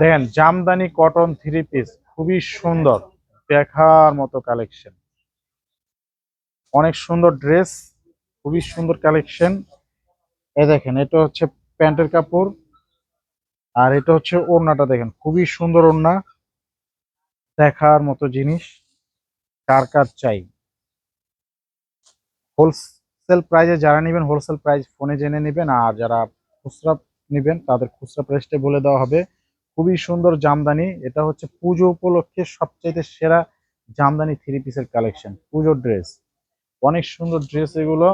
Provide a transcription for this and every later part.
দেখেন, Jamdani cotton three piece খুবই সুন্দর, দেখার মতো কালেকশন অনেক সুন্দর ড্রেস খুবই সুন্দর কালেকশন এ দেখেন, এটা হচ্ছে প্যান্টের কাপড়, আর এটা হচ্ছে ওড়নাটা দেখেন, খুবই সুন্দর ওড়না। দেখার মতো জিনিস, কার কার চাই। হোলসেল প্রাইজে যারা নেবেন হোলসেল প্রাইস ফোনে জেনে নেবেন, আর যারা খুচরা নেবেন, তাদের খুচরা প্রাইসটা বলে দেওয়া হবে। খুবই সুন্দর জামদানি। এটা হচ্ছে পুজো উপলক্ষে সবচাইতে সেরা জামদানি থ্রি পিসের কালেকশন পুজোর ড্রেস অনেক সুন্দর ড্রেস এগুলো।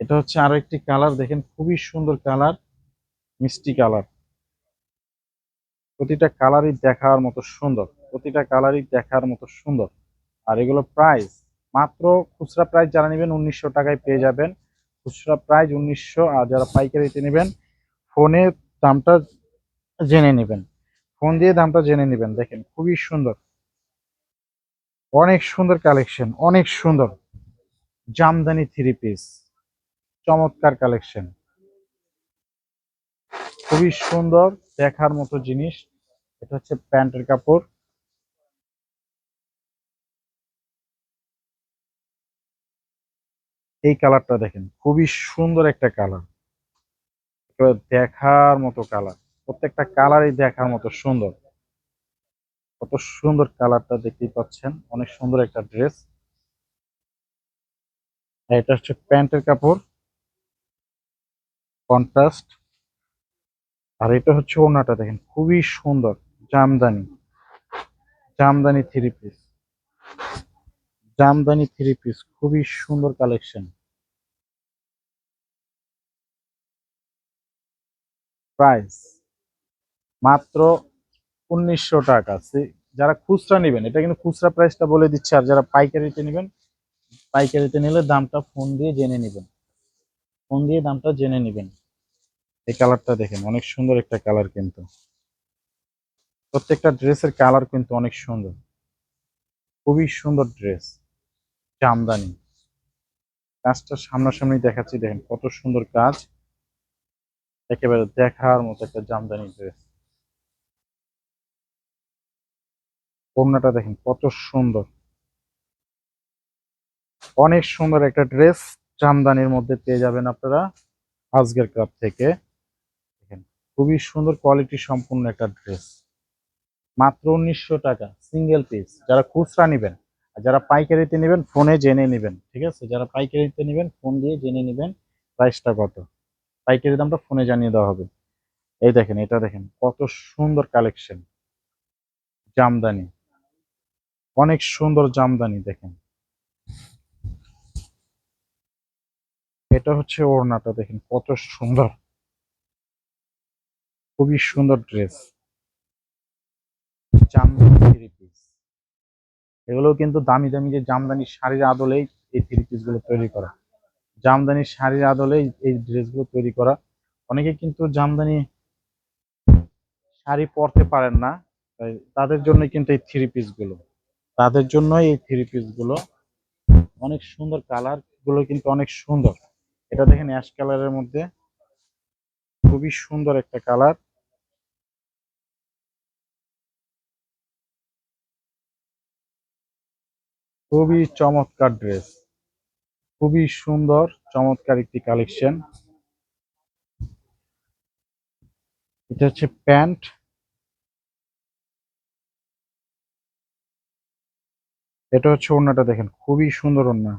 এটা হচ্ছে আরও একটি কালার দেখেন খুবই সুন্দর কালার মিষ্টি কালার প্রতিটা কালারই দেখার মতো সুন্দর, প্রতিটা কালারই দেখার মতো সুন্দর। আর এগুলো প্রাইস মাত্র খুচরা প্রাইস যারা নেবেন উনিশশো টাকায় পেয়ে যাবেন। খুচরা প্রাইস উনিশশো, আর যারা পাইকারিতে নেবেন, ফোনে দামটা জেনে নেবেন। ফোন দিয়ে দামটা জেনে নেবেন। দেখেন, খুবই সুন্দর। অনেক সুন্দর কালেকশন, অনেক সুন্দর। জামদানি থ্রি পিস চমৎকার কালেকশন। খুবই সুন্দর, দেখার মতো জিনিস। এটা হচ্ছে প্যান্টের কাপড়। এই কালারটা দেখেন, খুবই সুন্দর একটা কালার। দেখার মতো কালার, প্রত্যেকটা কালারই দেখার মতো সুন্দর। কত সুন্দর কালারটা দেখতেই পাচ্ছেন, অনেক সুন্দর একটা ড্রেস। এটা হচ্ছে প্যান্টের কাপড়। কন্ট্রাস্ট। আর এটা হচ্ছে ওড়নাটা দেখেন, খুবই সুন্দর, jamdani. Jamdani three piece. Jamdani three piece খুবই সুন্দর কালেকশন প্রাইস মাত্র উনিশশো টাকা। যারা খুচরা নেবেন, এটা কিন্তু খুচরা প্রাইসটা বলে দিচ্ছে, আর যারা পাইকারিতে নেবেন, পাইকারিতে নিলে দামটা ফোন দিয়ে জেনে নেবেন। ফোন দিয়ে দামটা জেনে নেবেন। এই কালারটা দেখেন, অনেক সুন্দর একটা কালার কিন্তু। প্রত্যেকটা ড্রেসের কালার কিন্তু অনেক সুন্দর। খুবই সুন্দর ড্রেস জামদানি কাজটা সামনাসামনি দেখাচ্ছি, দেখেন কত সুন্দর কাজ। একেবারে দেখার মতো একটা জামদানি ড্রেস। ওড়নাটা দেখেন কত সুন্দর। অনেক সুন্দর একটা ড্রেস জামদানির মধ্যে পেয়ে যাবেন আপনারা আজকের ক্লাব থেকে। দেখেন খুবই সুন্দর কোয়ালিটি সম্পূর্ণ একটা ড্রেস। মাত্র উনিশশো টাকা, সিঙ্গেল পিস। যারা খুচরা নেবেন যারা পাইকারিতে নেবেন, ফোনে জেনে নেবেন, ঠিক আছে? যারা পাইকারিতে নেবেন, ফোন দিয়ে জেনে নেবেন প্রাইসটা কত। পাইকারি দামটা ফোনে জানিয়ে দেওয়া হবে। এই দেখেন, এটা দেখেন, কত সুন্দর কালেকশন জামদানি। অনেক সুন্দর জামদানি, দেখেন। এটা হচ্ছে ওড়নাটা, দেখেন, কত সুন্দর। খুবই সুন্দর ড্রেস জামদানি এগুলো কিন্তু দামি দামি যে জামদানি শাড়ির আদলেই এই থ্রি পিসগুলো তৈরি করা। জামদানি শাড়ির আদলেই এই ড্রেসগুলো তৈরি করা। অনেকে কিন্তু জামদানি শাড়ি পরতে পারেন না, তাই তাদের জন্য কিন্তু এই থ্রি পিসগুলো। তাদের জন্যই এই থ্রি পিসগুলো অনেক সুন্দর কালারগুলো কিন্তু অনেক সুন্দর। এটা দেখেন অ্যাশ কালারের মধ্যে খুবই সুন্দর একটা কালার খুবই চমৎকার ড্রেস খুবই সুন্দর, চমৎকার একটি কালেকশন এটা হচ্ছে প্যান্ট। এটা হচ্ছে ওড়নাটা দেখেন, খুবই সুন্দর ওড়না।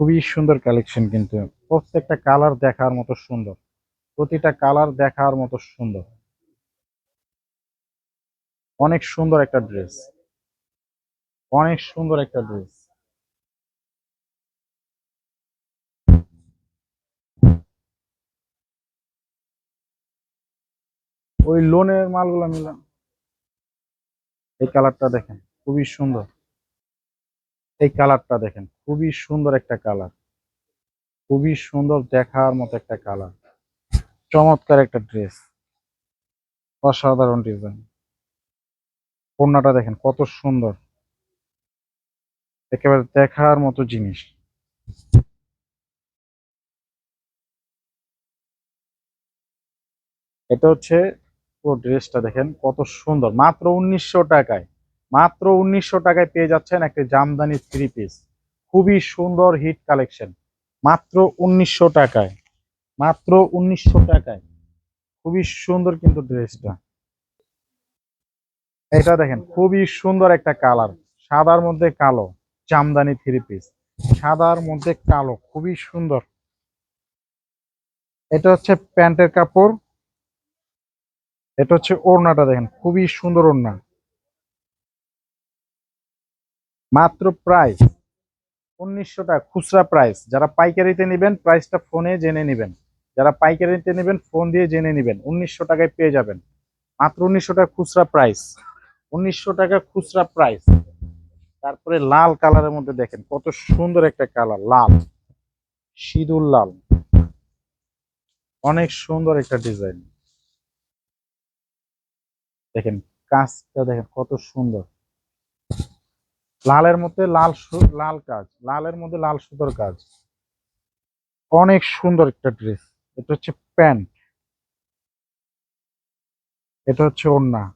খুবই সুন্দর কালেকশন কিন্তু। প্রত্যেকটা কালার দেখার মতো সুন্দর। প্রতিটা কালার দেখার মতো সুন্দর। অনেক সুন্দর একটা ড্রেস অনেক সুন্দর একটা ড্রেস ওই লোনের মালগুলো মিলাম এই কালারটা দেখেন, খুবই সুন্দর। এই কালারটা দেখেন, খুবই সুন্দর একটা কালার। খুবই সুন্দর দেখার মতো একটা কালার। চমৎকার একটা ড্রেস অসাধারণ ডিজাইন কন্যাটা দেখেন, কত সুন্দর। একেবারে দেখার মতো জিনিস। এটা হচ্ছে পুরো ড্রেসটা দেখেন, কত সুন্দর। মাত্র উনিশশো টাকায়, মাত্র উনিশশো টাকায় পেয়ে যাচ্ছেন একটা জামদানি থ্রি পিস খুবই সুন্দর হিট কালেকশন। মাত্র উনিশশো টাকায়, মাত্র উনিশশো টাকায়। খুবই সুন্দর কিন্তু ড্রেসটা। এটা দেখেন, খুবই সুন্দর একটা কালার, সাদার মধ্যে কালো। জামদানি থ্রি পিস সাদার মধ্যে কালো, খুবই সুন্দর। এটা হচ্ছে প্যান্টের কাপড়। এটা হচ্ছে ওড়নাটা দেখেন, খুবই সুন্দর ওড়না। মাত্র প্রাইস উনিশশো টাকা, খুচরা প্রাইস যারা পাইকারিতে নেবেন প্রাইসটা ফোনে জেনে নেবেন। যারা পাইকারিতে নেবেন ফোন দিয়ে জেনে নেবেন, উনিশশো টাকায় পেয়ে যাবেন। মাত্র উনিশশো টাকা খুচরা প্রাইস উনিশশো টাকা খুচরা প্রাইস তারপরে লাল কালারের মধ্যে দেখেন, কত সুন্দর একটা কালার, লাল, সিঁদুর লাল। অনেক সুন্দর একটা ডিজাইন। দেখেন, কাজটা দেখেন কত সুন্দর। লালের মধ্যে লাল লাল কাজ, লালের মধ্যে লাল সুতোর কাজ। অনেক সুন্দর একটা ড্রেস। এটা হচ্ছে প্যান্ট। এটা হচ্ছে ওড়না।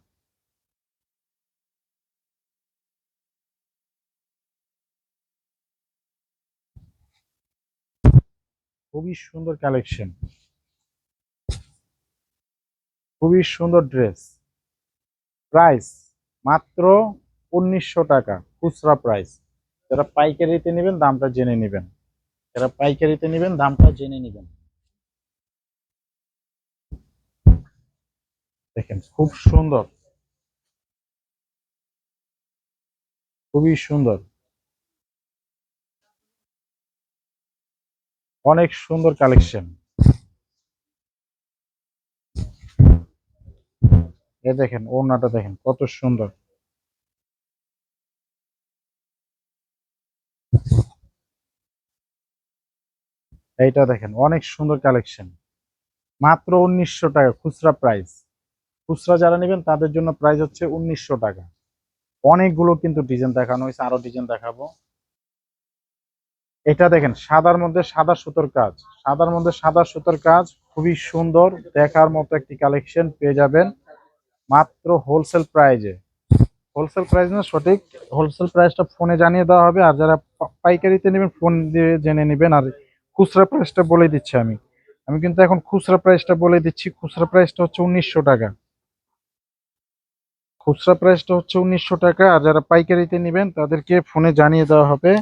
খুবই সুন্দর কালেকশন খুবই সুন্দর ড্রেস প্রাইস মাত্র উনিশশো টাকা, খুচরা প্রাইস যারা পাইকারিতে নেবেন, দামটা জেনে নেবেন। যারা পাইকারিতে নেবেন, দামটা জেনে নেবেন। দেখেন, খুব সুন্দর। খুবই সুন্দর। অনেক সুন্দর কালেকশন। এ দেখেন, ওড়নাটা দেখেন, কত সুন্দর। এইটা দেখেন, অনেক সুন্দর কালেকশন। মাত্র উনিশশো টাকা, খুচরা প্রাইস খুচরা যারা নেবেন, তাদের জন্য প্রাইস হচ্ছে উনিশশো টাকা। অনেকগুলো কিন্তু ডিজাইন দেখানো হয়েছে, আরও ডিজাইন দেখাবো। এটা দেখেন, সাদার মধ্যে সাদা সুতোর কাজ। সাদার মধ্যে সাদা সুতোর কাজ, খুবই সুন্দর, দেখার মতো একটি কালেকশন পেয়ে যাবেন। মাত্র হোলসেল প্রাইজে হোলসেল প্রাইস না সঠিক হোলসেল প্রাইসটা ফোনে জানিয়ে দেওয়া হবে, আর যারা পাইকারিতে নেবেন ফোন দিয়ে জেনে নেবেন। আর খুচরা প্রাইসটা বলে দিচ্ছি আমি। আমি কিন্তু এখন খুচরা প্রাইসটা বলে দিচ্ছি। খুচরা প্রাইসটা হচ্ছে উনিশশো টাকা। খুচরা প্রাইসটা হচ্ছে উনিশশো টাকা, আর যারা পাইকারিতে নেবেন, তাদেরকে ফোনে জানিয়ে দেওয়া হবে।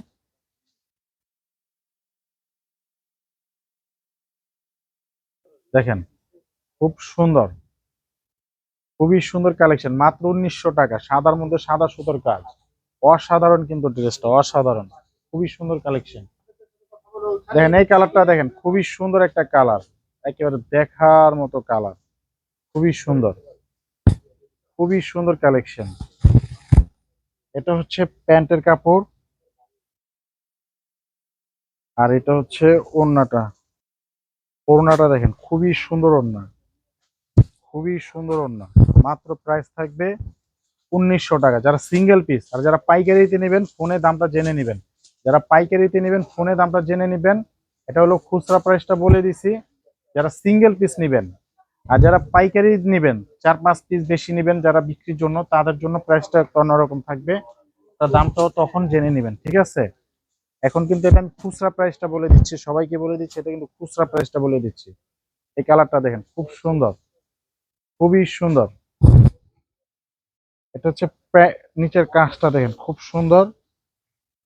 দেখেন, খুব সুন্দর। খুবই সুন্দর কালেকশন মাত্র উনিশশো টাকা। সাদার মধ্যে সাদা সুতোর কাজ। অসাধারণ কিন্তু ড্রেসটা অসাধারণ। খুবই সুন্দর কালেকশন দেখেন, এই কালারটা দেখেন, খুবই সুন্দর একটা কালার একেবারে দেখার মতো কালার খুবই সুন্দর। খুবই সুন্দর কালেকশন এটা হচ্ছে প্যান্টের কাপড়। আর এটা হচ্ছে ওড়নাটা। ওড়নাটা দেখেন, খুবই সুন্দর ওড়না। খুবই সুন্দর ওড়না। মাত্র প্রাইস থাকবে উনিশশো টাকা। যারা সিঙ্গেল পিস আর যারা পাইকারিতে নেবেন, ফোনে দামটা জেনে নেবেন। যারা পাইকারিতে নেবেন, ফোনে দামটা জেনে নেবেন। এটা হলো খুচরা প্রাইসটা বলে দিছি। যারা সিঙ্গেল পিস নেবেন, আর যারা পাইকারি নেবেন, চার পাঁচ পিস বেশি নেবেন, যারা বিক্রির জন্য, তাদের জন্য প্রাইসটা একটু অন্যরকম থাকবে। তার দামটাও তখন জেনে নেবেন, ঠিক আছে? এখন কিন্তু এটা আমি খুচরা প্রাইসটা বলে দিচ্ছি, সবাইকে বলে দিচ্ছি, এটা কিন্তু খুচরা প্রাইসটা বলে দিচ্ছি। এই কালারটা দেখেন, খুব সুন্দর, খুবই সুন্দর। এটা হচ্ছে নিচের কাঁচটা দেখেন, খুব সুন্দর।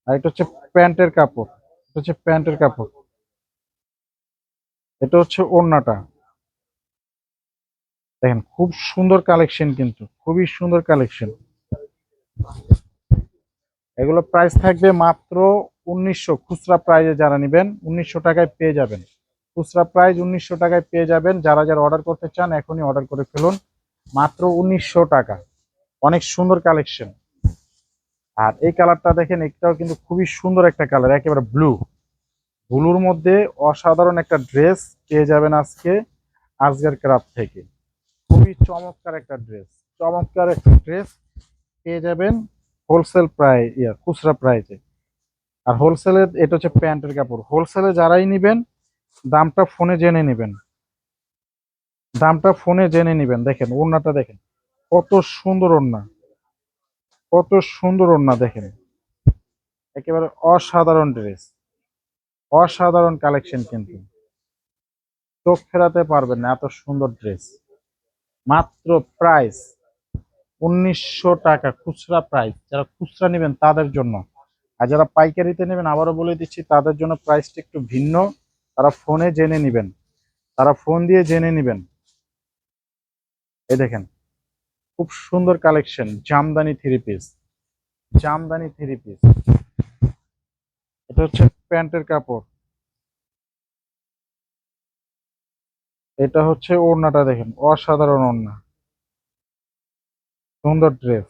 আর এটা হচ্ছে প্যান্টের কাপড়, এটা হচ্ছে প্যান্টের কাপড়। এটা হচ্ছে ওড়নাটা। দেখেন, খুব সুন্দর কালেকশন কিন্তু, খুবই সুন্দর কালেকশন এগুলো প্রাইস থাকবে মাত্র উনিশশো খুচরা প্রাইজে যারা নেবেন, উনিশশো টাকায় পেয়ে যাবেন। খুচরা প্রাইজ উনিশশো টাকায় পেয়ে যাবেন। যারা যারা অর্ডার করতে চান, এখনই অর্ডার করে ফেলুন। মাত্র উনিশশো টাকা। অনেক সুন্দর কালেকশন আর এই কালারটা দেখেন, এটাও কিন্তু খুবই সুন্দর একটা কালার একেবারে ব্লু ব্লুর মধ্যে অসাধারণ একটা ড্রেস পেয়ে যাবেন আজকে, আজকের ক্রাফট থেকে। খুবই চমৎকার একটা ড্রেস চমৎকার একটা ড্রেস পেয়ে যাবেন হোলসেল প্রায় ইয়া, খুচরা প্রাইসে আর হোলসেলে এটা হচ্ছে প্যান্টের কাপড়। হোলসেলে যারাই নেবেন, দামটা ফোনে জেনে নেবেন। দামটা ফোনে জেনে নেবেন। দেখেন, ওড়নাটা দেখেন। কত সুন্দর ওড়না। কত সুন্দর ওড়না দেখেন। একেবারে অসাধারণ ড্রেস অসাধারণ কালেকশন কিন্তু। চোখ ফেরাতে পারবেন না, এত সুন্দর ড্রেস মাত্র প্রাইস উনিশশো টাকা, খুচরা প্রাইস যারা খুচরা নেবেন তাদের জন্য। আর যারা পাইকারিতে নেবেন, আবারও বলে দিচ্ছি, তাদের জন্য প্রাইসটা একটু ভিন্ন। তারা ফোনে জেনে নেবেন। তারা ফোন দিয়ে জেনে নেবেন। এই দেখেন, খুব সুন্দর collection jamdani three piece jamdani three piece এটা হচ্ছে প্যান্টের কাপড়। এটা হচ্ছে ওড়নাটা দেখেন, অসাধারণ ওড়না। সুন্দর ড্রেস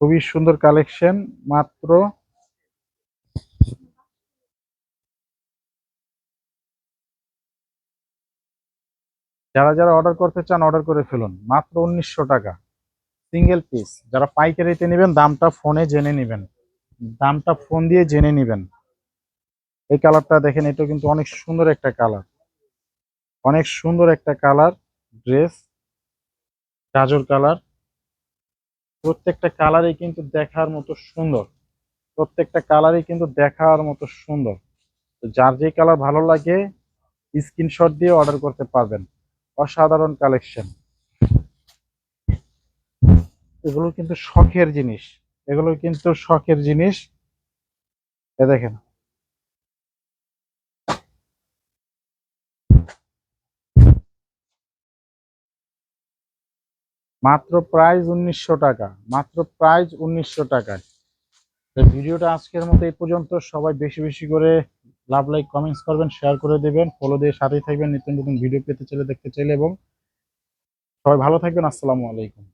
খুবই সুন্দর কালেকশন মাত্র যারা যারা অর্ডার করতে চান অর্ডার করে ফেলুন। মাত্র উনিশশো টাকা। সিঙ্গেল পিস যারা পাইকারিতে নেবেন, দামটা ফোনে জেনে নেবেন। দামটা ফোন দিয়ে জেনে নেবেন। এই কালারটা দেখেন এটা কিন্তু অনেক সুন্দর একটা কালার অনেক সুন্দর একটা কালার ড্রেস গাজর কালার প্রত্যেকটা কালারই কিন্তু দেখার মতো সুন্দর। প্রত্যেকটা কালারই কিন্তু দেখার মতো সুন্দর। তো যার যে কালার ভালো লাগে স্ক্রিনশট দিয়ে অর্ডার করতে পারবেন। অসাধারণ কালেকশন এগুলো কিন্তু শখের জিনিস। এগুলো কিন্তু শখের জিনিস। এ দেখেন। মাত্র প্রাইস উনিশশো টাকা, মাত্র প্রাইস উনিশশো টাকায়। তো ভিডিওটা আজকের মতো এই পর্যন্ত। সবাই বেশি বেশি করে লাভ লাইক কমেন্টস করবেন শেয়ার করে দেবেন। ফলো দিয়ে সাথেই থাকবেন। নিত্য নতুন ভিডিও পেতে চাইলে দেখতে চাইলে এবং সবাই ভালো থাকবেন। আসসালামু আলাইকুম।